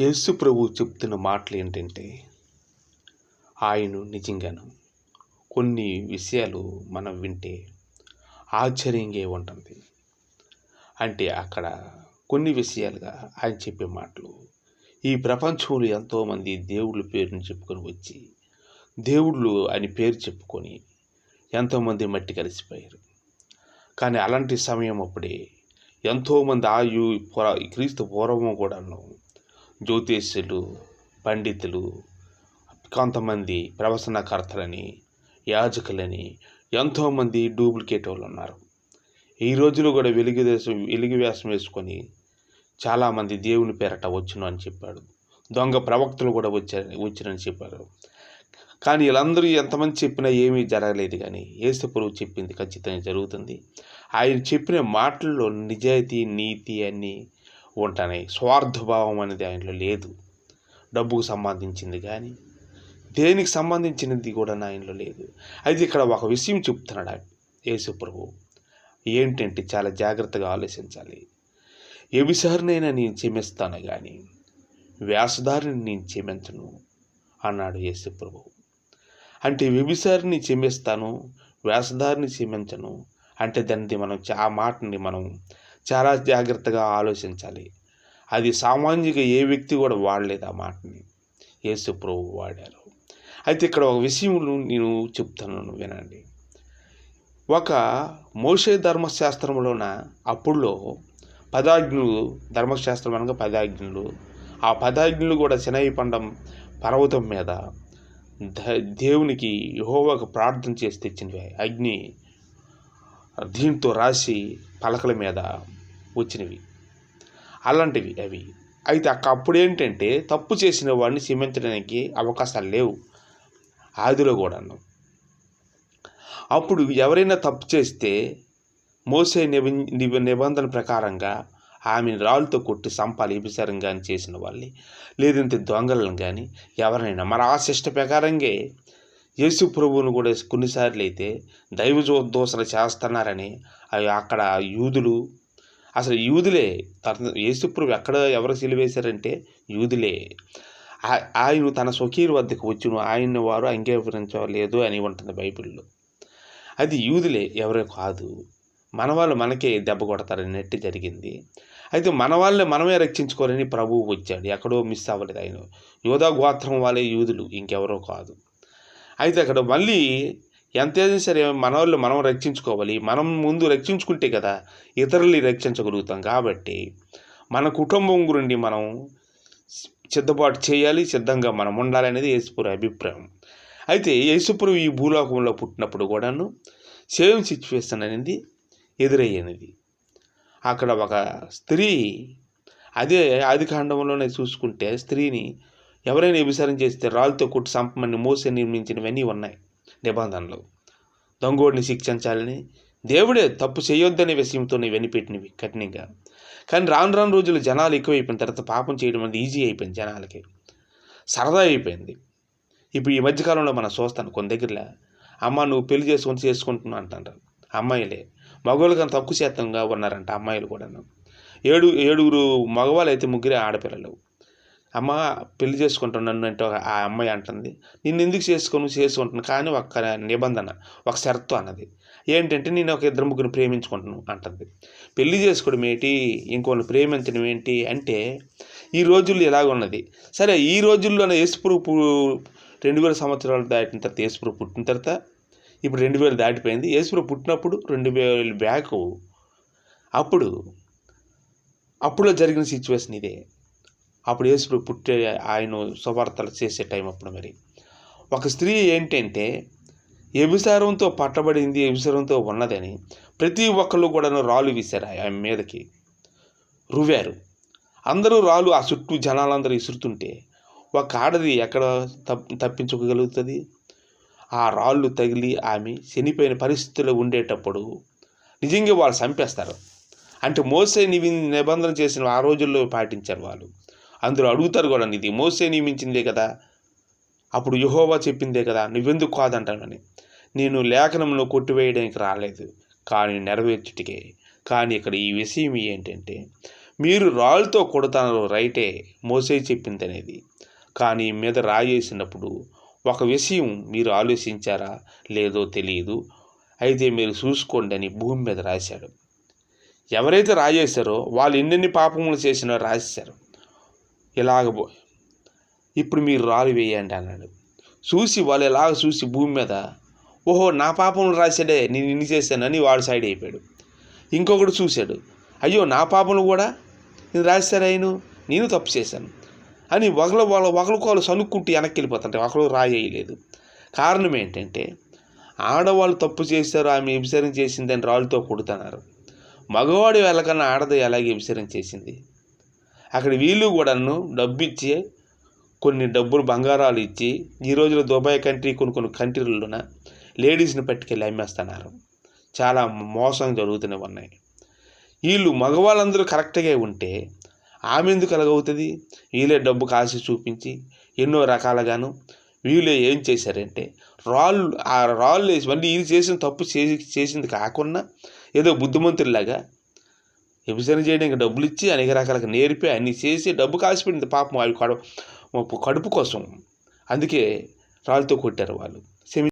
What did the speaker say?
యేసు ప్రభు చెప్తున్న మాటలు ఏంటంటే ఆయన నిజంగాను కొన్ని విషయాలు మనం వింటే ఆశ్చర్యంగా ఉంటుంది. అంటే అక్కడ కొన్ని విషయాలుగా ఆయన చెప్పే మాటలు ఈ ప్రపంచంలో ఎంతోమంది దేవుళ్ళ పేరుని చెప్పుకొని వచ్చి దేవుళ్ళు అని పేరు చెప్పుకొని ఎంతోమంది మట్టి కలిసిపోయారు. కానీ అలాంటి సమయం అప్పుడే ఎంతోమంది ఆయు పురా క్రీస్తు పూర్వము కూడాను జ్యోతిష్యులు పండితులు కొంతమంది ప్రవసనకర్తలని యాజకులని ఎంతోమంది డూప్లికేట్ వాళ్ళు ఉన్నారు ఈ రోజులో కూడా వెలుగు దేశం వెలుగు వేషం వేసుకొని చాలామంది దేవుని పేరట వచ్చును అని చెప్పాడు. దొంగ ప్రవక్తలు కూడా వచ్చారు వచ్చినని చెప్పారు. కానీ వీళ్ళందరూ ఎంతమంది చెప్పినా ఏమీ జరగలేదు కానీ ఏసుప్రభు చెప్పింది ఖచ్చితంగా జరుగుతుంది. ఆయన చెప్పిన మాటల్లో నిజాయితీ నీతి అన్నీ ఉంటున్నాయి స్వార్థభావం అనేది ఆయనలో లేదు. డబ్బుకు సంబంధించింది కానీ దేనికి సంబంధించినది కూడా ఆయనలో లేదు. అయితే ఇక్కడ ఒక విషయం చెప్తున్నాడు ఆయన యేసుప్రభు ఏంటంటే చాలా జాగ్రత్తగా ఆలోచించాలి. ఎవిసారినైనా నేను క్షమిస్తాను కానీ వ్యాసదారిని నేను క్షమించను అన్నాడు యేసుప్రభు అంటే వ్యభిసారిని క్షమిస్తాను వ్యాసదారిని క్షమించను అంటే దాన్ని మనం ఆ మాటని మనం చాలా జాగ్రత్తగా ఆలోచించాలి. అది సామాన్యంగా ఏ వ్యక్తి కూడా వాడలేదు ఆ మాటని. యేసు ప్రభు వాడారు. అయితే ఇక్కడ ఒక విషయం నేను చెప్తాను వినండి. ఒక మోసే ధర్మశాస్త్రంలోన అప్పుడులో పదాజ్ఞులు ధర్మశాస్త్రం అనగా పదాజ్ఞులు ఆ పదాజ్ఞులు కూడా శనై పండం పర్వతం మీద ద- దేవునికి యెహోవాకు ప్రార్థన చేసి తెచ్చినవి. అగ్ని దీంతో రాసి పలకల మీద వచ్చినవి. అలాంటివి అవి. అయితే అక్క అప్పుడు ఏంటంటే తప్పు చేసిన వాడిని క్షమించడానికి అవకాశాలు లేవు. ఆదిలో కూడాను అప్పుడు ఎవరైనా తప్పు చేస్తే మోసే నిబ నిబంధన ప్రకారంగా ఆమెను రాళ్ళతో కొట్టి సంపాలి విభిచారం కానీ చేసిన వాళ్ళని లేదంటే దొంగలను కానీ ఎవరైనా మరి ఆ శిష్ట ప్రకారంగా యేసు ప్రభువును కూడా కొన్నిసార్లు అయితే దైవ దోషణ చేస్తున్నారని అవి అక్కడ యూదులు అసలు యూదులే తన యేసుప్రభు ఎక్కడ ఎవరు సిలివేశారంటే యూదులే. ఆ- ఆయన తన స్వకీయుల వద్దకు వచ్చిన ఆయన్ని వారు అంగీకరించలేదు అని ఉంటుంది బైబిల్లో. అది యూదులే ఎవరో కాదు. మన వాళ్ళు మనకే దెబ్బ కొడతారన్నట్టు జరిగింది. అయితే మన వాళ్ళే మనమే రక్షించుకోవాలని ప్రభువు వచ్చాడు. ఎక్కడో మిస్ అవ్వలేదు ఆయన. యోధా గోత్రం వాళ్ళే యూదులు ఇంకెవరో కాదు. అయితే అక్కడ మళ్ళీ ఎంతైనా సరే మన వాళ్ళు మనం రక్షించుకోవాలి. మనం ముందు రక్షించుకుంటే కదా ఇతరుల్ని రక్షించగలుగుతాం. కాబట్టి మన కుటుంబం గురించి మనం సిద్ధపాటు చేయాలి. సిద్ధంగా మనం ఉండాలి అనేది యేసుపురి అభిప్రాయం. అయితే యేసుపురు ఈ భూలోకంలో పుట్టినప్పుడు కూడాను సేమ్ సిచ్యువేషన్ అనేది ఎదురయ్యేది. అక్కడ ఒక స్త్రీ అదే ఆది కాండంలోనే చూసుకుంటే స్త్రీని ఎవరైనా వ్యభిచారం చేస్తే రాళ్ళతో కొట్టి సంపమని మోసే నిర్మించినవన్నీ ఉన్నాయి. నిబంధనలు. దొంగోడిని శిక్షించాలని దేవుడే తప్పు చేయొద్దనే విషయంతో వెనిపెట్టినవి కఠినంగా. కానీ రాను రాను రోజులు జనాలు ఎక్కువైపోయిన తర్వాత పాపం చేయడం అనేది ఈజీ అయిపోయింది జనాలకి. సరదా అయిపోయింది. ఇప్పుడు ఈ మధ్యకాలంలో మనం చూస్తాను కొన్ని దగ్గరలో అమ్మ నువ్వు పెళ్ళి చేసుకొని చేసుకుంటున్నావు అంటారు అమ్మాయిలే. మగవాళ్ళు కానీ తక్కువ శాతంగా ఉన్నారంట అమ్మాయిలు కూడాను. ఏడు ఏడుగురు మగవాళ్ళు అయితే ముగ్గురే ఆడపిల్లలు. అమ్మ పెళ్ళి చేసుకుంటున్నాను అంటే ఒక- ఆ అమ్మాయి అంటుంది. నిన్ను ఎందుకు చేసుకొని? చేసుకుంటున్నాను కానీ ఒక నిబంధన ఒక షరతు అన్నది. ఏంటంటే నేను ఒక ఇద్దరు ముగ్గురు ప్రేమించుకుంటున్నాను అంటుంది. పెళ్ళి చేసుకోవడం ఏంటి? ఇంకోళ్ళు ప్రేమించడం ఏంటి? అంటే ఈ రోజుల్లో ఇలాగ ఉన్నది. సరే ఈ రోజుల్లోనే యేసుప్రభు పు- రెండు వేల సంవత్సరాలు దాటిన తర్వాత యేసుప్రభు పుట్టిన తర్వాత ఇప్పుడు రెండు వేలు దాటిపోయింది. యేసుప్రభు పుట్టినప్పుడు రెండు వేలు బ్యాక్. అప్పుడు అప్పుడులో జరిగిన సిచ్యువేషన్ ఇదే. అప్పుడు యేసుప్రభు పుట్టే ఆయన సువార్తలు చేసే టైం అప్పుడు మరి. ఒక స్త్రీ ఏంటంటే ఎభిసారంతో పట్టబడింది వ్యభిచారంతో ఉన్నదని ప్రతి ఒక్కళ్ళు కూడాను రాళ్ళు వీశారు ఆమె మీదకి. రువ్వారు. అందరూ రాళ్ళు ఆ చుట్టూ జనాలందరూ ఇసురుతుంటే ఒక ఆడది ఎక్కడ తప్ తప్పించుకోగలుగుతుంది? ఆ రాళ్ళు తగిలి ఆమె చనిపోయిన పరిస్థితిలో ఉండేటప్పుడు నిజంగా వాళ్ళు చంపేస్తారు. అంటే మోసే నిబంధన చేసిన ఆ రోజుల్లో పాటించారు వాళ్ళు. అందులో అడుగుతారు కూడా ఇది మోసే నియమించిందే కదా. అప్పుడు యహోవా చెప్పిందే కదా నువ్వెందుకు కాదంటానని నేను లేఖనంలో కొట్టివేయడానికి రాలేదు కానీ నెరవేర్చుటికే. కానీ ఇక్కడ ఈ విషయం ఏంటంటే మీరు రాళ్ళతో కొడతారు రైటే మోసే చెప్పింది అనేది కానీ మీద రాయేసినప్పుడు ఒక విషయం మీరు ఆలోచించారా లేదో తెలియదు. అయితే మీరు చూసుకోండి అని భూమి మీద రాశాడు. ఎవరైతే రాజేశారో వాళ్ళు ఎన్నెన్ని పాపములు చేసినా రాశారు ఇలాగ ఇప్పుడు మీరు రాళ్ళు వేయండి అన్నాడు. చూసి వాళ్ళు ఇలాగ చూసి భూమి మీద ఓహో నా పాపములు రాశాడే నేను ఇన్ని చేశానని వాడు సైడ్ అయిపోయాడు. ఇంకొకడు చూశాడు. అయ్యో నా పాపములు కూడా నేను రాశారు నేను తప్పు చేశాను. అని ఒకరు వాళ్ళ ఒకరికొకరు సనుక్కుంటూ వెనక్కి వెళ్ళిపోతుంటే ఒకరు రాయేయలేదు కారణం ఏంటంటే ఆడవాళ్ళు తప్పు చేశారు ఆమె వ్యభిచారం చేసిందని రాళ్ళతో కొడుతున్నారు. మగవాడు వెళ్ళకన్నా ఆడది ఎలాగే వ్యభిచారం చేసింది? అక్కడ వీళ్ళు కూడాను డబ్బు ఇచ్చి కొన్ని డబ్బులు బంగారాలు ఇచ్చి ఈ రోజుల్లో దుబాయ్ కంట్రీ కొన్ని కొన్ని కంట్రీల్లోన లేడీస్ని పట్టుకెళ్ళి అమ్మేస్తున్నారు. చాలా మోసం జరుగుతూనే ఉన్నాయి. వీళ్ళు మగవాళ్ళందరూ కరెక్ట్గా ఉంటే ఆమె ఎందుకు అలాగవుతుంది వీళ్ళే డబ్బు కాసి చూపించి ఎన్నో రకాలుగాను వీళ్ళు ఏం చేశారంటే రాళ్ళు ఆ రాళ్ళు వేసి మళ్ళీ వీళ్ళు చేసిన తప్పు చేసి చేసింది కాకుండా ఏదో బుద్ధిమంతుల్లాగా విభజన చేయడానికి డబ్బులు ఇచ్చి అనేక రకాలుగా నేర్పి అన్ని చేసి డబ్బు కాసిపెట్టింది పాపం అవి కడుపు కడుపు కోసం. అందుకే రాళ్ళతో కొట్టారు వాళ్ళు.